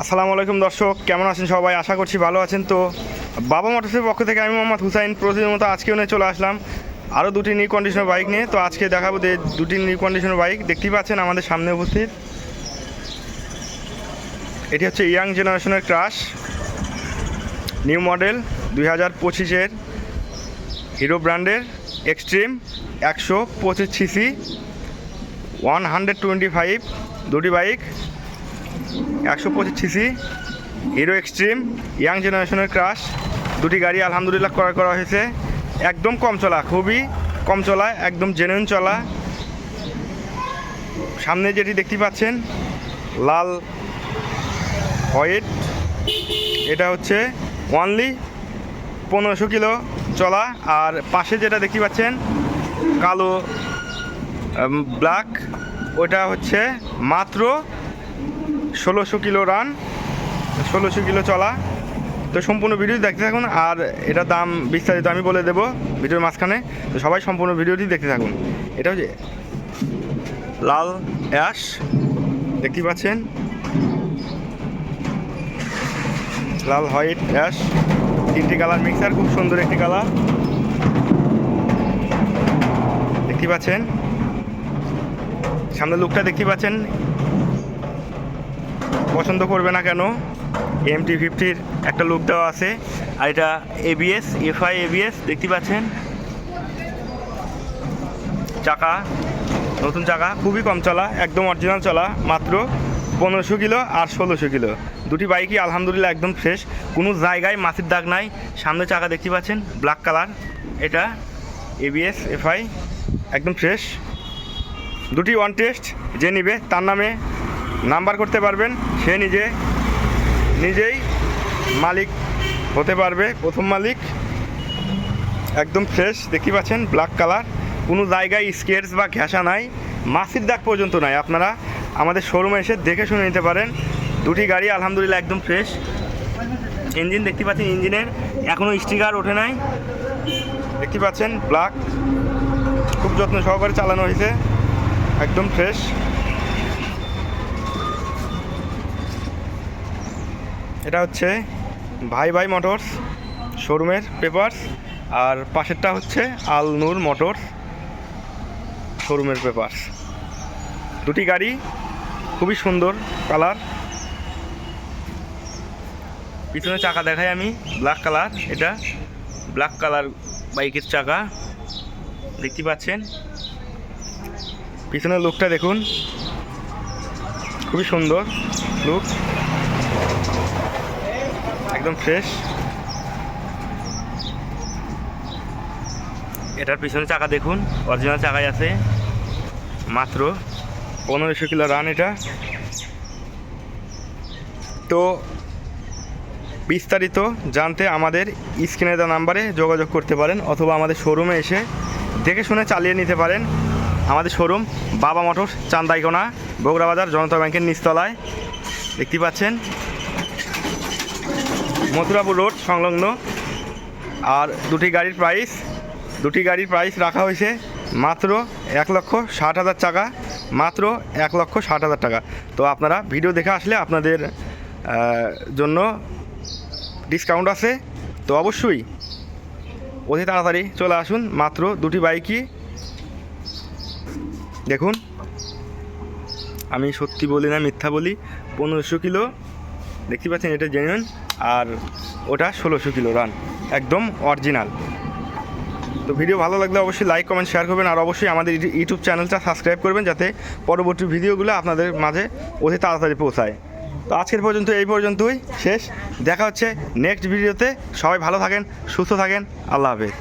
আসসালামু আলাইকুম দর্শক, কেমন আছেন সবাই? আশা করছি ভালো আছেন। তো বাবা মোটরসের পক্ষ থেকে আমি মোহাম্মদ হুসাইন প্রতিদিন মতো আজকেও নিয়ে চলে আসলাম আরও দুটি নিউ কন্ডিশনের বাইক নিয়ে। তো আজকে দেখাবো যে দুটি নিউ কন্ডিশনের বাইক দেখতেই পাচ্ছেন আমাদের সামনে উপস্থিত। এটি হচ্ছে ইয়াং জেনারেশনের ক্রাশ নিউ মডেল দুই হাজার পঁচিশের হিরো ব্র্যান্ডের এক্সট্রিম একশো পঁচিশ CC one hundred twenty five দুটি বাইক একশো পঁচিশ সিসি, হিরো এক্সট্রিম, ইয়াং জেনারেশনের ক্রাশ দুটি গাড়ি আলহামদুলিল্লাহ ক্রয় করা হয়েছে। একদম কম চলা, খুবই কম চলা, একদম জেনুইন চলা। সামনে যেটি দেখতে পাচ্ছেন, লাল হোয়াইট, এটা হচ্ছে ওয়ানলি পনেরোশো কিলো চলা। আর পাশে যেটা দেখতে পাচ্ছেন, কালো ব্ল্যাক ওটা হচ্ছে মাত্র ষোলোশো কিলো রান, ষোলোশো কিলো চলা। তো সম্পূর্ণ ভিডিও দেখতে থাকুন, আর এটার দাম বিস্তারিত আমি বলে দেবো ভিডিওর মাঝখানে। তো সবাই সম্পূর্ণ ভিডিওটি দেখতে থাকুন। এটা হচ্ছে লাল অ্যাশ, দেখতে পাচ্ছেন? লাল হোয়াইট অ্যাশ, তিনটি কালার মিক্সার, খুব সুন্দর একটি কালার। দেখতে পাচ্ছেন? সামনে লুকটা দেখতে পাচ্ছেন? পছন্দ করবে না কেন? এমটি ফিফটির একটা লুক দেওয়া আছে, আর এটা এবিএস এফআই এবিএস দেখতে পাচ্ছেন? চাকা, নতুন চাকা, খুবই কম চলা, একদম অরিজিনাল চলা, মাত্র পনেরোশো কিলো আর ষোলোশো কিলো। দুটি বাইকই আলহামদুলিল্লাহ একদম ফ্রেশ কোনো জায়গায় মাছির দাগ নাই। সামনে চাকা দেখতে পাচ্ছেন ব্ল্যাক কালার এটা এবিএস এফআই একদম ফ্রেশ দুটি ওয়ান টেস্ট যে নিবে, তার নামে নাম্বার করতে পারবেন, সে নিজে, নিজেই মালিক হতে পারবে, প্রথম মালিক। একদম ফ্রেশ দেখতে পাচ্ছেন ব্ল্যাক কালার কোনো জায়গায় স্কেচ বা ঘেঁষা নাই, মাসির দাগ পর্যন্ত নাই। আপনারা আমাদের শোরুমে এসে দেখে শুনে নিতে পারেন। দুটি গাড়ি আলহামদুলিল্লাহ একদম ফ্রেশ ইঞ্জিন দেখতে পাচ্ছেন ইঞ্জিনের এখনও স্টিকার ওঠে নাই। দেখতে পাচ্ছেন ব্ল্যাক খুব যত্ন সহকারে চালানো হয়েছে। একদম ফ্রেশ এটা হচ্ছে ভাই ভাই মোটরস, শোরুমের পেপারস, আর পাশেরটা হচ্ছে আল নূর মোটরস, শোরুমের পেপারস। দুটি গাড়ি, খুবই সুন্দর কালার। পিছনে চাকা দেখাই আমি, ব্ল্যাক কালার, এটা ব্ল্যাক কালার বাইকের চাকা, দেখতে পাচ্ছেন? পিছনের লুকটা দেখুন, খুবই সুন্দর লুক। একদম ফ্রেশ এটার পিছনে চাকা দেখুন অরিজিনাল চাকাই আছে। মাত্র পনেরোশো কিলো রান এটা। তো বিস্তারিত জানতে আমাদের স্ক্রিনে দেওয়া নাম্বারে যোগাযোগ করতে পারেন অথবা আমাদের শোরুমে এসে দেখে শুনে চালিয়ে নিতে পারেন। আমাদের শোরুম বাবা মোটর চান্দাইকোনা, বগুড়া বাজার, জনতা ব্যাংকের নিচতলায়। দেখতে পাচ্ছেন? মথুরাপুর রোড সংলগ্ন। আর দুটি গাড়ির প্রাইস দুটি গাড়ির প্রাইস রাখা হয়েছে মাত্র এক লক্ষ ষাট হাজার টাকা, মাত্র এক লক্ষ ষাট হাজার টাকা। তো আপনারা ভিডিও দেখে আসলে আপনাদের জন্য ডিসকাউন্ট আছে। তো অবশ্যই অতি তাড়াতাড়ি চলে আসুন, মাত্র দুটি বাইকই দেখুন, আমি সত্যি বলি না মিথ্যা বলি, পনেরোশো কিলো দেখতে পাচ্ছেন এটা জেনুইন, আর ওটা ষোলোশো কিলো রান, একদম অরিজিনাল। তো ভিডিও ভালো লাগলে অবশ্যই লাইক, কমেন্ট, শেয়ার করবেন, আর অবশ্যই আমাদের ইউটিউব চ্যানেলটা সাবস্ক্রাইব করবেন যাতে পরবর্তী ভিডিওগুলো আপনাদের মাঝে অতি তাড়াতাড়ি পৌঁছায়। তো আজকের পর্যন্ত এই পর্যন্তই, শেষ। দেখা হচ্ছে নেক্সট ভিডিওতে সবাই ভালো থাকেন, সুস্থ থাকেন, আল্লাহ হাফেজ।